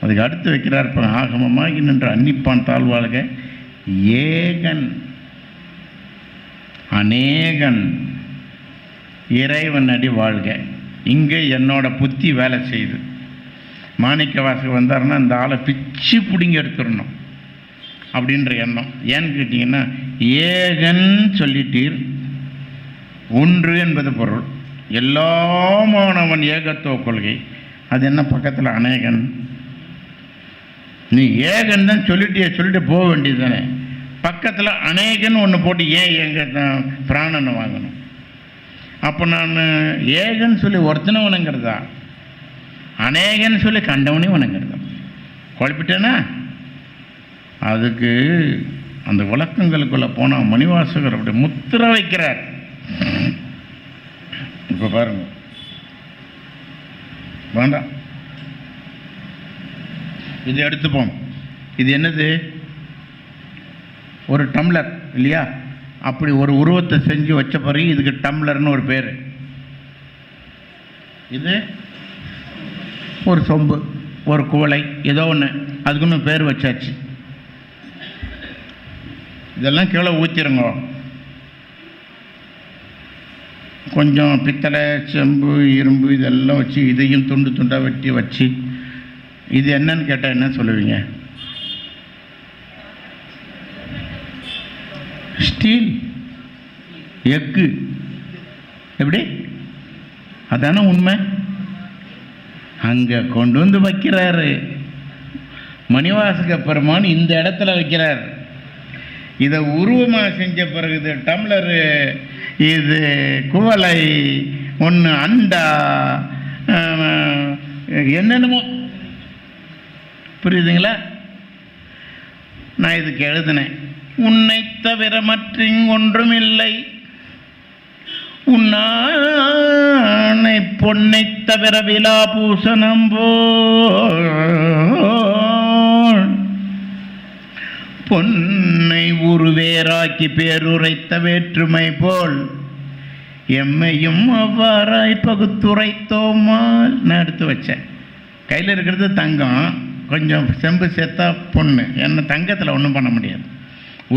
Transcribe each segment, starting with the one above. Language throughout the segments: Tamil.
அதுக்கு அடுத்து வைக்கிறார் இப்போ ஆகமமாகி நின்ற அன்னிப்பான் தாழ்வாழ்க ஏகன் அநேகன் இறைவன் அடி வாழ்க. இங்கே என்னோட புத்தி வேலை செய்யுது. மாணிக்க வாசகம் வந்தார்னா இந்த ஆளை பிச்சு பிடுங்கி எடுத்துடணும் அப்படின்ற எண்ணம். ஏன்னு கேட்டிங்கன்னா ஏகன் சொல்லிட்டீர். ஒன்று என்பது பொருள். எல்லாமானவன் ஏகத்துவ கொள்கை. அது என்ன பக்கத்தில் அநேகன்? நீ ஏகன் தான் சொல்லிட்டு சொல்லிட்டு போக வேண்டியது தானே பக்கத்தில் அநேகன்னு ஒன்று போட்டு ஏன் எங்கள் பிராணனை வாங்கணும்? அப்போ நான் ஏகன் சொல்லி ஒருத்தனை வணங்குறதா? அநேகன் சொல்லி கண்டவனையும் வணங்குறதா? குழப்பிட்டேனா? அதுக்கு அந்த விளக்கங்களுக்குள்ளே போனால் மணிவாசகர் அப்படி முத்திர வைக்கிறார். இப்போ பாருங்க. வேண்டாம். இது எடுத்துப்போம். இது என்னது? ஒரு டம்ளர் இல்லையா? அப்படி ஒரு உருவத்தை செஞ்சு வச்ச பிறகு இதுக்கு டம்ளர்னு ஒரு பேர். இது ஒரு சொம்பு ஒரு குவளை ஏதோ ஒன்று அதுக்குன்னு பேர் வச்சாச்சு. இதெல்லாம் கீழே ஊற்றிருங்க கொஞ்சம் பித்தளை செம்பு இரும்பு இதெல்லாம் வச்சு இதையும் துண்டு துண்டாக வெட்டி வச்சு இது என்னன்னு கேட்டால் என்ன சொல்லுவீங்க? ஸ்டீல். எக்கு எப்படி? அதானே உண்மை? அங்கே கொண்டு வந்து வைக்கிறாரு. மணிவாசக பெருமான் இந்த இடத்துல வைக்கிறார். இதை உருவமாக செஞ்ச பிறகு இது டம்ளரு இது குவலை ஒன்று அண்டா என்னென்னமோ புரியுதுங்களா? நான் இதுக்கு எழுதினேன். உன்னை தவிர மற்றிங் ஒன்றுமில்லை உன்னானை பொன்னை தவிர விழா பூசணம் போல். பொன்னை உருவேராக்கி பேருரைத்த வேற்றுமை போல். எம்மையும் அவ்வாறாய் பகுத்துரைத்தோமால். நான் எடுத்து வச்சேன். கையில் இருக்கிறது தங்கம். கொஞ்சம் செம்பு சேர்த்தா பொண்ணு. என்ன தங்கத்தில் ஒன்றும் பண்ண முடியாது.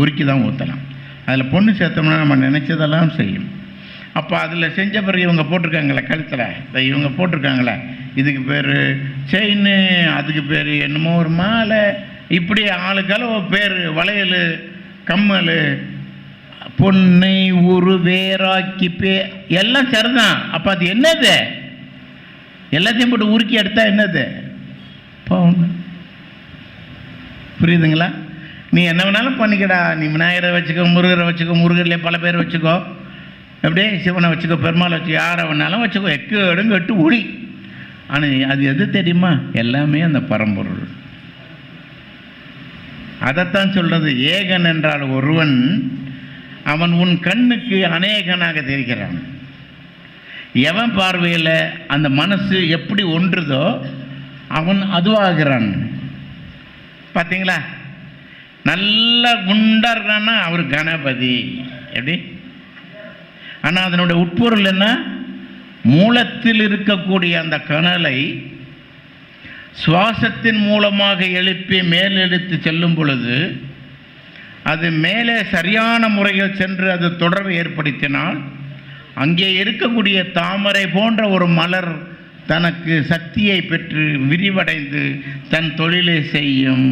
உருக்கி தான் ஊற்றலாம் அதில் பொண்ணு சேர்த்தோம்னா நம்ம நினச்சதெல்லாம் செய்யும். அப்போ அதில் செஞ்ச பிறகு இவங்க போட்டிருக்காங்களே கழுத்தில். இந்த இவங்க போட்டிருக்காங்களே இதுக்கு பேர் செயின் அதுக்கு பேர் என்னமோ ஒரு மாலை. இப்படி ஆளுக்கால பேர் வளையல் கம்மல் பொன்னை ஒரு வேராக்கி பே எல்லாம் சரிதான். அப்போ அது என்னது? எல்லாத்தையும் போட்டு உருக்கி எடுத்தால் என்னது? போகணும் புரியுதுங்களா? நீ என்ன வேணாலும் பண்ணிக்கடா. நீ விநாயகரை வச்சுக்கோ முருகரை வச்சுக்கோ முருகர்லேயே பல பேர் வச்சுக்கோ. அப்படியே சிவனை வச்சுக்கோ பெருமாளை வச்சுக்கோ யாரை வேணாலும் வச்சுக்கோ. எக்கு எடுங்க எட்டு ஆனால் அது எது தெரியுமா? எல்லாமே அந்த பரம்பொருள். அதைத்தான் சொல்கிறது ஏகன் என்றால் ஒருவன் அவன் உன் கண்ணுக்கு அநேகனாக தெரிகிறான். எவன் பார்வையில் அந்த மனசு எப்படி ஒன்றுதோ அவன் அதுவாகிறான். பார்த்தீங்களா நல்லா குண்டா இருக்கான்னா அவர் கணபதி. எப்படி? ஆனால் அதனுடைய உட்பொருள் என்ன? மூலத்தில் இருக்கக்கூடிய அந்த கனலை சுவாசத்தின் மூலமாக எழுப்பி மேலெடுத்து செல்லும் பொழுது அது மேலே சரியான முறையில் சென்று அது தொடர்பை ஏற்படுத்தினால் அங்கே இருக்கக்கூடிய தாமரை போன்ற ஒரு மலர் தனக்கு சக்தியை பெற்று விரிவடைந்து தன் தொழிலை செய்யும்.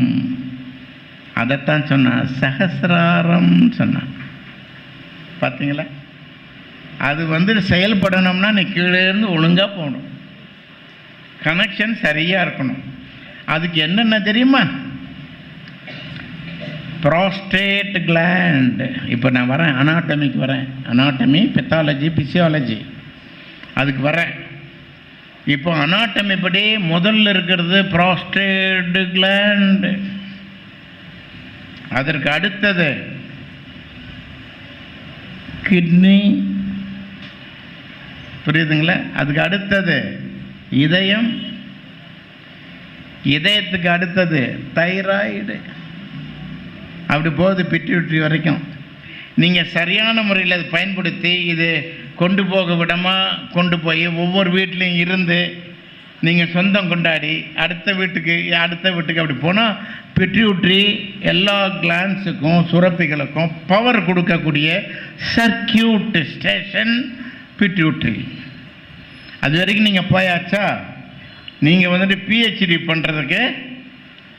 அதைத்தான் சொன்னான் சகசிராரம் சொன்னான் பார்த்தீங்களா அது வந்து செயல்படணும்னா நீ கீழே இருந்து ஒழுங்காக போகணும். கனெக்ஷன் சரியாக இருக்கணும். அதுக்கு என்னென்ன தெரியுமா? ப்ராஸ்டேட் கிளாண்ட் இப்போ நான் வரேன் அனாட்டமிக்கு வரேன். அனாட்டமி பெத்தாலஜி பிசியாலஜி அதுக்கு வரேன். இப்போ அனாட்டமி படி முதல்ல இருக்கிறது ப்ராஸ்டேட் கிளாண்ட் அதற்கு அடுத்தது கிட்னி புரியுதுங்களா? அதுக்கு அடுத்தது இதயம். இதயத்துக்கு அடுத்தது தைராய்டு. அப்படி போகுது பிட்யூட்ரி வரைக்கும். நீங்கள் சரியான முறையில் அதை பயன்படுத்தி இது கொண்டு போக விடமா கொண்டு போய் ஒவ்வொரு வீட்லேயும் இருந்து நீங்கள் சொந்தம் கொண்டாடி அடுத்த வீட்டுக்கு அடுத்த வீட்டுக்கு அப்படி போனால் பிட்யூட்ரி எல்லா கிளான்ஸுக்கும் சுரப்பிகளுக்கும் பவர் கொடுக்கக்கூடிய சர்க்கியூட் ஸ்டேஷன் பிட்யூட்ரி அது வரைக்கும் நீங்கள் போயாச்சா? நீங்கள் வந்துட்டு பிஹெச்டி பண்ணுறதுக்கு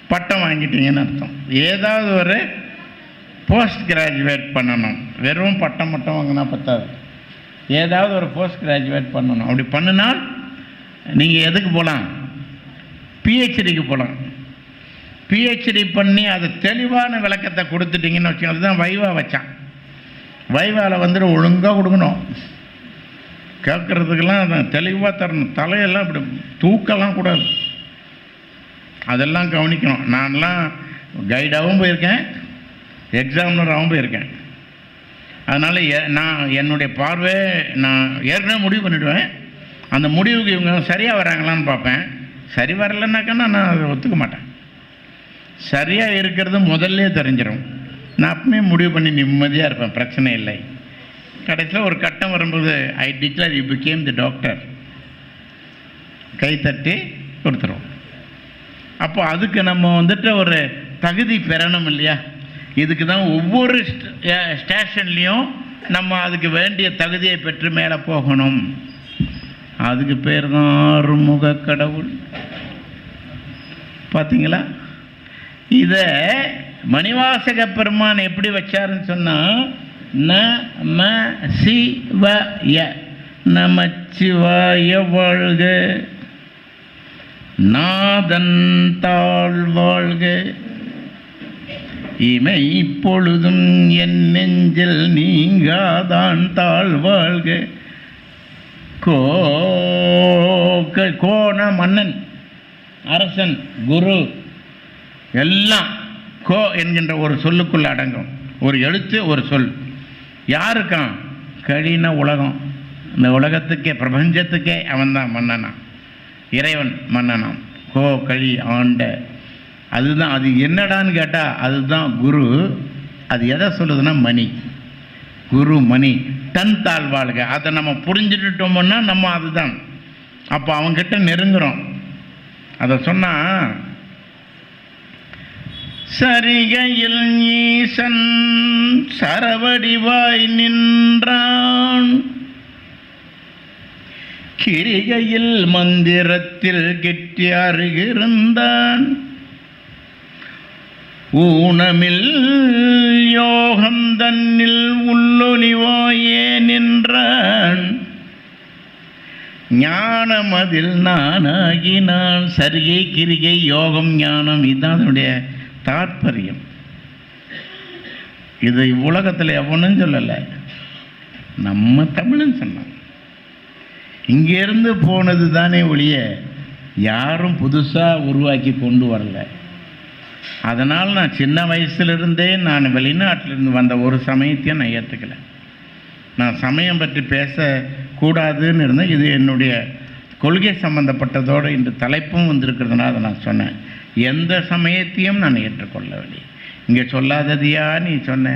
பட்டம் வாங்கிட்டீங்கன்னு அர்த்தம். ஏதாவது ஒரு போஸ்ட் கிராஜுவேட் பண்ணணும். வெறும் பட்டம் மட்டும் வாங்கினா பத்தாது. ஏதாவது ஒரு போஸ்ட் கிராஜுவேட் பண்ணணும். அப்படி பண்ணினால் நீங்கள் எதுக்கு போகலாம் பிஹெச்டிக்கு போகலாம் பிஹெச்டி பண்ணி அது தெளிவான விளக்கத்தை கொடுத்துட்டிங்கன்னு வச்சுக்கோங்க. அதுதான் வைவா வச்சான். வைவாவில் வந்துட்டு ஒழுங்காக கொடுக்கணும். கேட்குறதுக்கெல்லாம் தெளிவாக தரணும். தலையெல்லாம் இப்படி தூக்கலாம் கூடாது. அதெல்லாம் கவனிக்கணும். நான்லாம் கைடாகவும் போயிருக்கேன். எக்ஸாமினராகவும் போயிருக்கேன். அதனால் நான் என்னுடைய பார்வை நான் ஏற்கனவே முடிவு பண்ணிவிடுவேன் அந்த முடிவுக்கு இவங்க சரியாக வராங்களான்னு பார்ப்பேன். சரி வரலைன்னாக்கா நான் அதை ஒத்துக்க மாட்டேன். சரியாக இருக்கிறது முதல்ல தெரிஞ்சிடும் நான் அப்பவுமே முடிவு பண்ணி நிம்மதியாக இருப்பேன் பிரச்சனை இல்லை. கடைசியில் ஒரு கட்டம் வரும்போது I declare you become the doctor கை தட்டி கொடுத்துருவோம். அப்போ அதுக்கு நம்ம வந்துட்டு ஒரு தகுதி பெறணும் இல்லையா? இதுக்கு தான் ஒவ்வொரு ஸ்டேஷன்லேயும் நம்ம அதுக்கு வேண்டிய தகுதியை பெற்று மேலே போகணும். அதுக்கு பேர் தான் அருமுக கடவுள். பார்த்தீங்களா இதை மணிவாசக பெருமான் எப்படி வச்சாருன்னு சொன்னால் ந ம சிவய நமச்சிவாய வாழ்க. நாதன் தாழ் வாழ்க. இமை இப்பொழுதும் என் நெஞ்சில் நீங்காதான் தாழ் வாழ்க. கோ கோண மன்னன் அரசன் குரு எல்லாம் கோ என்கின்ற ஒரு சொல்லுக்குள்ள அடங்கும். ஒரு எழுத்து ஒரு சொல். யாருக்கான் கழின உலகம். இந்த உலகத்துக்கே பிரபஞ்சத்துக்கே அவன்தான் மன்னனான் இறைவன் மன்னனாம். கோ கழி ஆண்ட அதுதான் அது என்னடான்னு கேட்டால் அதுதான் குரு. அது எதை சொல்லுதுன்னா மணி. குரு மணி. தன் தாழ்வாளுக அதை நம்ம புரிஞ்சுட்டுட்டோம்னா நம்ம அதுதான். அப்போ அவங்ககிட்ட நெருங்குறோம். அதை சொன்னால் சரிகையில் ஈசன் சரவடிவாய் நின்றான். கிரிகையில் மந்திரத்தில் கெட்டியாருகிருந்தான் ஊனமில் யோகம் தன்னில் உள்ளொலிவாயே நின்றான். ஞானம் அதில் நானாகி நான் சரிகை கிரிகை யோகம் ஞானம் இதுதான் அதனுடைய தாற்பயம். இது உலகத்தில் எவனும் சொல்லலை. நம்ம தமிழன் சொன்னான். இங்கேருந்து போனது தானே ஒழிய யாரும் புதுசாக உருவாக்கி கொண்டு வரலை. அதனால் நான் சின்ன வயசுலேருந்தே நான் வெளிநாட்டிலிருந்து வந்த ஒரு சமயத்தையும் நான் ஏற்றுக்கலை. நான் சமயம் பற்றி பேசக்கூடாதுன்னு இருந்தேன். இது என்னுடைய கொள்கை சம்பந்தப்பட்டதோடு இந்த தலைப்பும் வந்திருக்கிறதுனால அதை நான் சொன்னேன். எந்த சமயத்தையும் நான் ஏற்றுக்கொள்ளவில்லை. இங்கே சொல்லாததியா நீ சொன்ன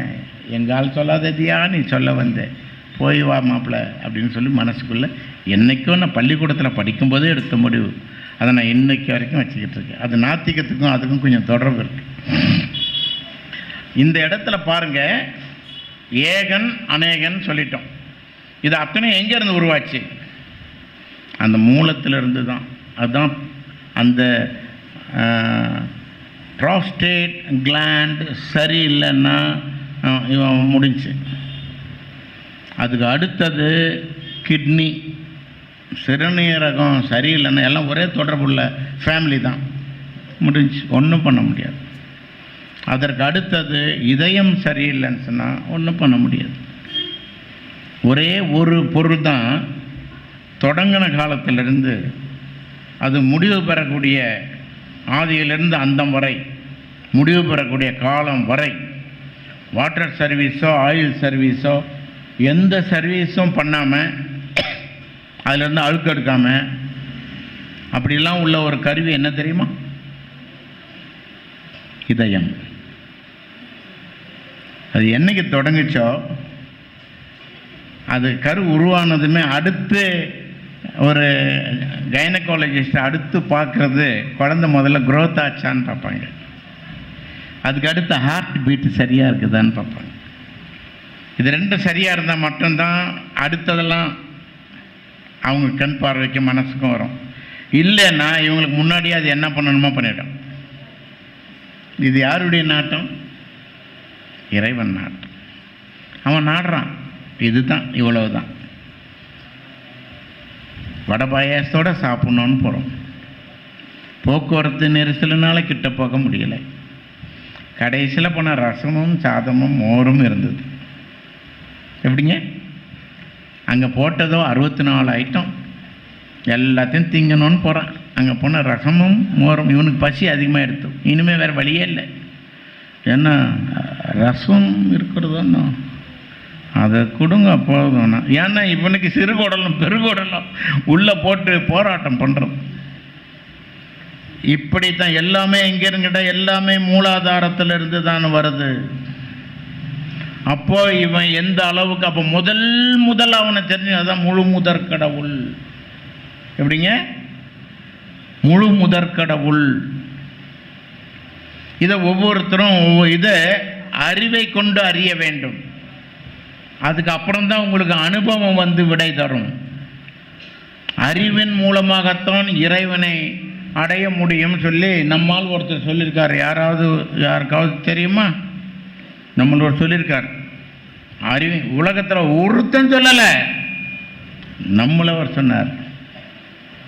எங்கால் சொல்லாததியா நீ சொல்ல வந்த போய் வா மாப்பிள்ள அப்படின்னு சொல்லி மனசுக்குள்ளே என்றைக்கும் நான் பள்ளிக்கூடத்தில் படிக்கும்போதே எடுத்த முடிவு. அதை நான் இன்னைக்கு வரைக்கும் வச்சுக்கிட்டு இருக்கேன். அது நாத்திகத்துக்கும் அதுக்கும் கொஞ்சம் தொடர்பு இருக்குது இந்த இடத்துல பாருங்கள் ஏகன் அநேகன் சொல்லிட்டோம். இது அத்தனை எங்கேருந்து உருவாச்சு? அந்த மூலத்திலிருந்து தான் அதுதான் அந்த ப்ராஸ்டேட் கிளாண்ட் சரியில்லைன்னா இல்லைன்னா இவன் முடிஞ்சு. அதுக்கு அடுத்தது கிட்னி சிறுநீரகம் சரியில்லைன்னா எல்லாம் ஒரே தொடர்புள்ள ஃபேமிலி தான். முடிஞ்சு ஒன்றும் பண்ண முடியாது. அதற்கு அடுத்தது இதயம் சரியில்லைன்னு சொன்னால் ஒன்றும் பண்ண முடியாது. ஒரே ஒரு பொருள் தான் தொடங்கின காலத்திலிருந்து அது முடிவு பெறக்கூடிய ஆதியிலிருந்து அந்தம் வரை முடிவு பெறக்கூடிய காலம் வரை வாட்டர் சர்வீஸோ ஆயில் சர்வீஸோ எந்த சர்வீஸும் பண்ணாமல் அதிலேருந்து அழுக்கு எடுக்காமல் அப்படிலாம் உள்ள ஒரு கருவி என்ன தெரியுமா? இதயம். அது என்னைக்கு தொடங்குச்சோ அது கரு உருவானதுமே அடுத்து ஒரு கைனகாலஜிஸ்ட் அடுத்து பார்க்குறது குழந்த முதல்ல குரோத் ஆச்சான்னு பார்ப்பாங்க. அதுக்கு அடுத்து ஹார்ட் பீட்டு சரியாக இருக்குதான்னு பார்ப்பாங்க. இது ரெண்டும் சரியாக இருந்தால் மட்டும்தான் அடுத்ததெல்லாம் அவங்க கண் பார்வைக்கு மனசுக்கும் வரும். இல்லைன்னா இவங்களுக்கு முன்னாடியே அது என்ன பண்ணணுமோ பண்ணிடும். இது யாருடைய நாட்டம்? இறைவன் நாட்டம். அவன் நாடுறான். இதுதான் இவ்வளவுதான். வடை பாயாசத்தோட சாப்பிட்ணுன்னு போகிறோம் போக்குவரத்து நெரிசலுனால கிட்ட போக முடியலை. கடைசியில் போன ரசமும் சாதமும் மோரும் இருந்தது. எப்படிங்க? அங்கே போட்டதோ அறுபத்தி நாலு ஐட்டம் எல்லாத்தையும் திங்கணும்னு போகிறான் அங்கே போன ரசமும் மோரும் இவனுக்கு பசி அதிகமாக எடுத்து இனிமேல் வேறு வழியே இல்லை. ஏன்னா ரசம் இருக்கிறதோ அதை கொடுங்க போதும்னா. ஏன்னா இவனுக்கு சிறுகுடலும் பெருகுடலும் உள்ளே போட்டு போராட்டம் பண்ணுறது இப்படி தான் எல்லாமே எங்கிருங்கிட்ட எல்லாமே மூலாதாரத்தில் இருந்து தான் வருது. அப்போ இவன் எந்த அளவுக்கு அப்போ முதல் முதல் அவனை தெரிஞ்சு அதான் முழு முதற் கடவுள் எப்படிங்க? முழு முதற் கடவுள் இதை ஒவ்வொருத்தரும் இதை அறிவை கொண்டு அறிய வேண்டும். அதுக்கப்புறம் தான் உங்களுக்கு அனுபவம் வந்து விடை தரும். அறிவின் மூலமாகத்தான் இறைவனை அடைய முடியும் சொல்லி நம்மால் ஒருத்தர் சொல்லியிருக்கார். யாராவது யாருக்காவது தெரியுமா? நம்மளோட சொல்லியிருக்கார். அறிவு உலகத்தில் ஒருத்தன் சொல்லலை. நம்மள அவர் சொன்னார்.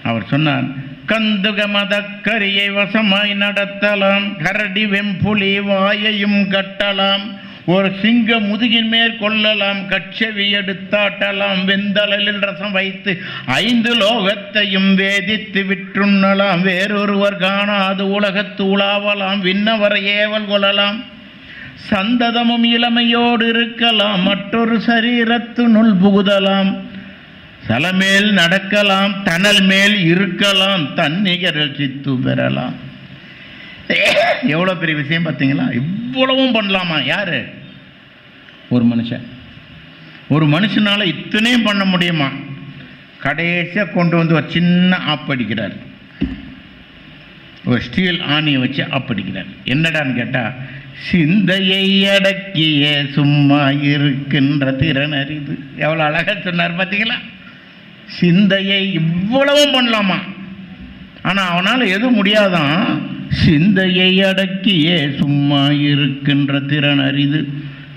அவர் சொன்னார் கந்துக மதக்கரியை வசமாய் நடத்தலாம். கரடி வெம்புலி வாயையும் கட்டலாம். ஒரு சிங்க முதுகின் மேற்கொள்ளலாம் கொள்ளலாம். கச்சவி எடுத்தாட்டலாம். வெந்தளலில் ரசம் வைத்து ஐந்து லோகத்தையும் வேதித்து விற்றுண்ணலாம். வேறொருவர் காணாது உலகத்து உலாவலாம். விண்ணவரை ஏவல் கொள்ளலாம். சந்ததமும் இளமையோடு இருக்கலாம் மற்றொரு சரீரத்துனுள் புகுதலாம். சலமேல் நடக்கலாம் தனல் மேல் இருக்கலாம் தன்னிகரில் சித்து பெறலாம். எவ்வளோ பெரிய விஷயம் பார்த்தீங்களா? இவ்வளவும் பண்ணலாமா? யாரு? ஒரு மனுஷன். ஒரு மனுஷனால இத்தனையும் பண்ண முடியுமா? கடைசியாக கொண்டு வந்து ஒரு சின்ன ஆப் அடிக்கிறார். ஒரு ஸ்டீல் ஆணியை வச்சு ஆப் அடிக்கிறார். என்னடான்னு கேட்டால் சிந்தையை அடக்கிய சும்மா இருக்கின்ற திறன் அரிது எவ்வளோ அழகாக சொன்னார் பார்த்தீங்களா சிந்தையை இவ்வளவும் பண்ணலாமா? ஆனால் அவனால் எதுவும் முடியாதான் சிந்தையை அடக்கியே சும்மா இருக்கின்ற திறன் அரிது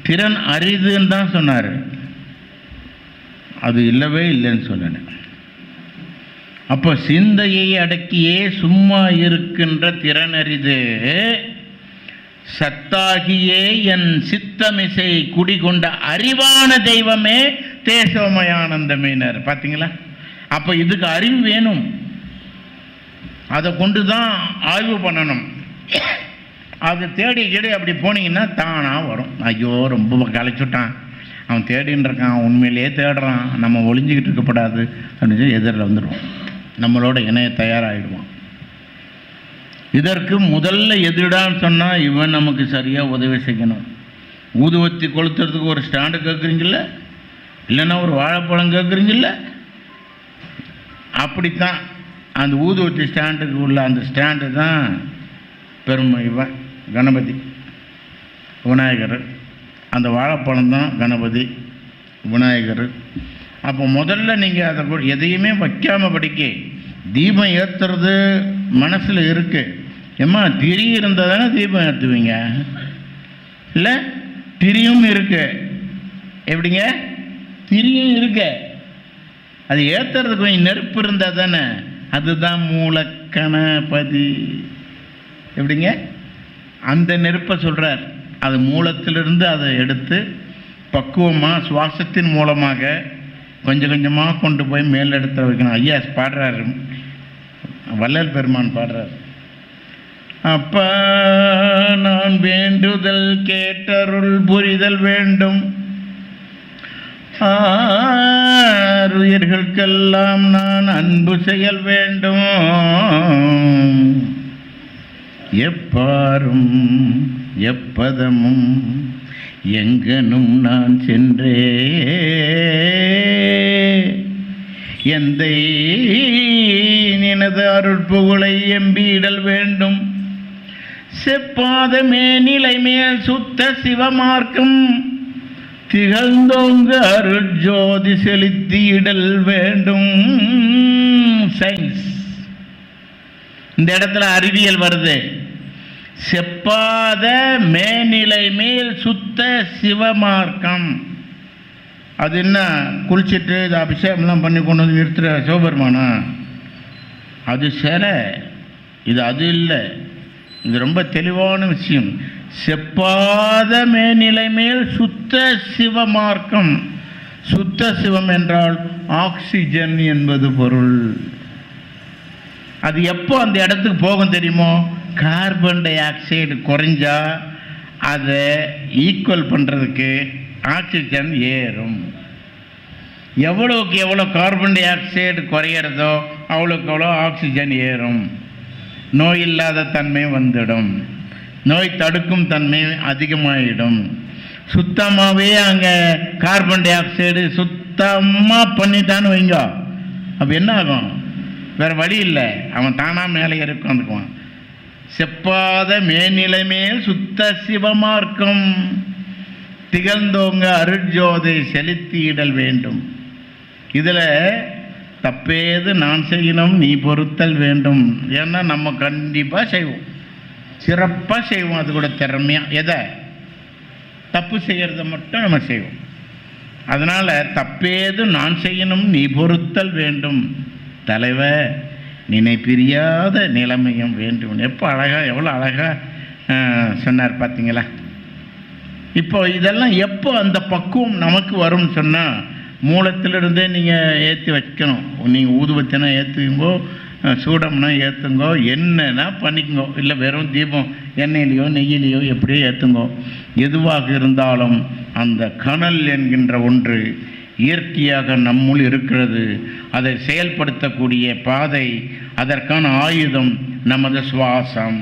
திறன் அரிதுன்னு தான் சொன்னார். அது இல்லவே இல்லைன்னு சொன்னேன். அப்போ சிந்தையை அடக்கியே சும்மா இருக்கின்ற திறன் அரிது சத்தாகியே என் சித்தமிசை குடிகொண்ட அறிவான தெய்வமே தேசோமயானந்தமேனர். பார்த்தீங்களா அப்போ இதுக்கு அறிவு வேணும். அதை கொண்டு தான் ஆய்வு பண்ணணும். அதை தேடி தேடி அப்படி போனீங்கன்னா தானாக வரும். ஐயோ ரொம்ப கலைச்சுட்டான். அவன் தேடின்னு இருக்கான் உண்மையிலேயே தேடுறான். நம்ம ஒளிஞ்சிக்கிட்டு இருக்கக்கூடாது அப்படின்னு சொல்லி எதிரில் வந்துடுவோம். நம்மளோட இணைய தயாராகிடுவான் இதற்கு முதல்ல எதிரிடான்னு சொன்னால் இவன் நமக்கு சரியாக உதவி செய்யணும். ஊதுவத்தி கொளுத்துறதுக்கு ஒரு ஸ்டாண்டு கேட்குறீங்கள இல்லைன்னா ஒரு வாழைப்பழம் கேட்குறீங்கள அப்படித்தான். அந்த ஊதுவத்தி ஸ்டாண்டுக்கு உள்ள அந்த ஸ்டாண்டு தான் பெருமை இவன் கணபதி. விநாயகர். அந்த வாழைப்பழம் தான் கணபதி விநாயகர். அப்போ முதல்ல நீங்கள் அதை எதையுமே வைக்காமல் படிக்க தீபம் ஏற்றுறது மனசில் இருக்குது ஏம்மா திரி இருந்தால் தானே தீபம் ஏற்றுவீங்க இல்லை திரியும் இருக்கு. எப்படிங்க? திரியும் இருக்கு. அது ஏற்றுறதுக்கு கொஞ்சம் நெருப்பு இருந்தால் தானே? அதுதான் மூலக்கணபதி. எப்படிங்க? அந்த நெருப்பை சொல்கிறார் அது மூலத்திலிருந்து அதை எடுத்து பக்குவமாக சுவாசத்தின் மூலமாக கொஞ்சம் கொஞ்சமாக கொண்டு போய் மேல் இடத்துல வைக்கணும். ஐயா பாடுறாரு. வள்ளல் பெருமான் பாடுறார். அப்பா நான் வேண்டுதல் கேட்டருள் புரிதல் வேண்டும். ஆறுயிர்களுக்கெல்லாம் நான் அன்பு செயல் வேண்டும். எப்பாரும் எப்பதமும் எங்கனும் நான் சென்றே. எந்தை நினது அருட்புகழை எம்பிடல் வேண்டும். செப்பாத மேனிலை மேல் சுத்த சிவமார்க்கம். திகழ்ந்தோங்க அருட்ஜோதி செலுத்தியிடல் வேண்டும். சயின்ஸ் இந்த இடத்துல அறிவியல் வருது. செப்பாத மேநிலை மேல் சுத்த சிவமார்க்கம். அது என்ன? குளிச்சுட்டு இது அபிஷேகம்லாம் பண்ணி கொண்டு வந்து நிறுத்துகிற சிவபெருமானா? அது சிலை இது அது இல்லை. இது ரொம்ப தெளிவான விஷயம். செப்பாத மேநிலை மேல் சுத்த சிவமார்க்கம் சுத்த சிவம் என்றால் ஆக்சிஜன் என்பது பொருள். அது எப்போ அந்த இடத்துக்கு போகும் தெரியுமோ? கார்பன் டை ஆக்சைடு குறைஞ்சா அதை ஈக்குவல் பண்ணுறதுக்கு ஆக்சிஜன் ஏறும். எவ்வளோக்கு எவ்வளோ கார்பன் டை ஆக்சைடு குறையிறதோ அவ்வளோக்கு அவ்வளோ ஆக்சிஜன் ஏறும். நோய் இல்லாத தன்மை வந்துடும். நோய் தடுக்கும் தன்மை அதிகமாகிடும் சுத்தமாகவே அங்கே கார்பன் டை ஆக்சைடு சுத்தமாக பண்ணிட்டான்னு வைங்க. அப்போ என்ன ஆகும்? வேறு வழி இல்லை. அவன் தானாக மேலே ஏறி உட்காந்துக்குவான் செப்பாத மேனிலை சுத்த சுத்த சிவமார்க்கம் திகழ்ந்தோங்க அருட்ஜோதை செலுத்தியிடல் வேண்டும். இதில் தப்பேது நான் செய்யணும் நீ பொறுத்தல் வேண்டும். ஏன்னா நம்ம கண்டிப்பாக செய்வோம். சிறப்பாக செய்வோம். அது கூட திறமையாக எதை? தப்பு செய்கிறத மட்டும் நம்ம செய்வோம். அதனால் தப்பேது நான் செய்யணும் நீ பொறுத்தல் வேண்டும். தலைவர் நினை பிரியாத நிலைமையும் வேண்டும். எப்போ அழகாக எவ்வளோ அழகாக சொன்னார் பார்த்தீங்களா இப்போ இதெல்லாம் எப்போ அந்த பக்குவம் நமக்கு வரும்னு சொன்னால் மூலத்திலிருந்தே நீங்கள் ஏற்றி வைக்கணும். நீங்கள் ஊதுவத்தினா ஏற்றுங்கோ சூடம்னா ஏற்றுங்கோ என்னன்னா பண்ணிக்கோ இல்லை வெறும் தீபம் எண்ணெயிலையோ நெய்யிலையோ எப்படியோ ஏற்றுங்கோ எதுவாக இருந்தாலும் அந்த கணல் என்கின்ற ஒன்று இயற்கையாக நம்முள் இருக்கிறது. அதை செயல்படுத்தக்கூடிய பாதை அதற்கான ஆயுதம் நமது சுவாசம்.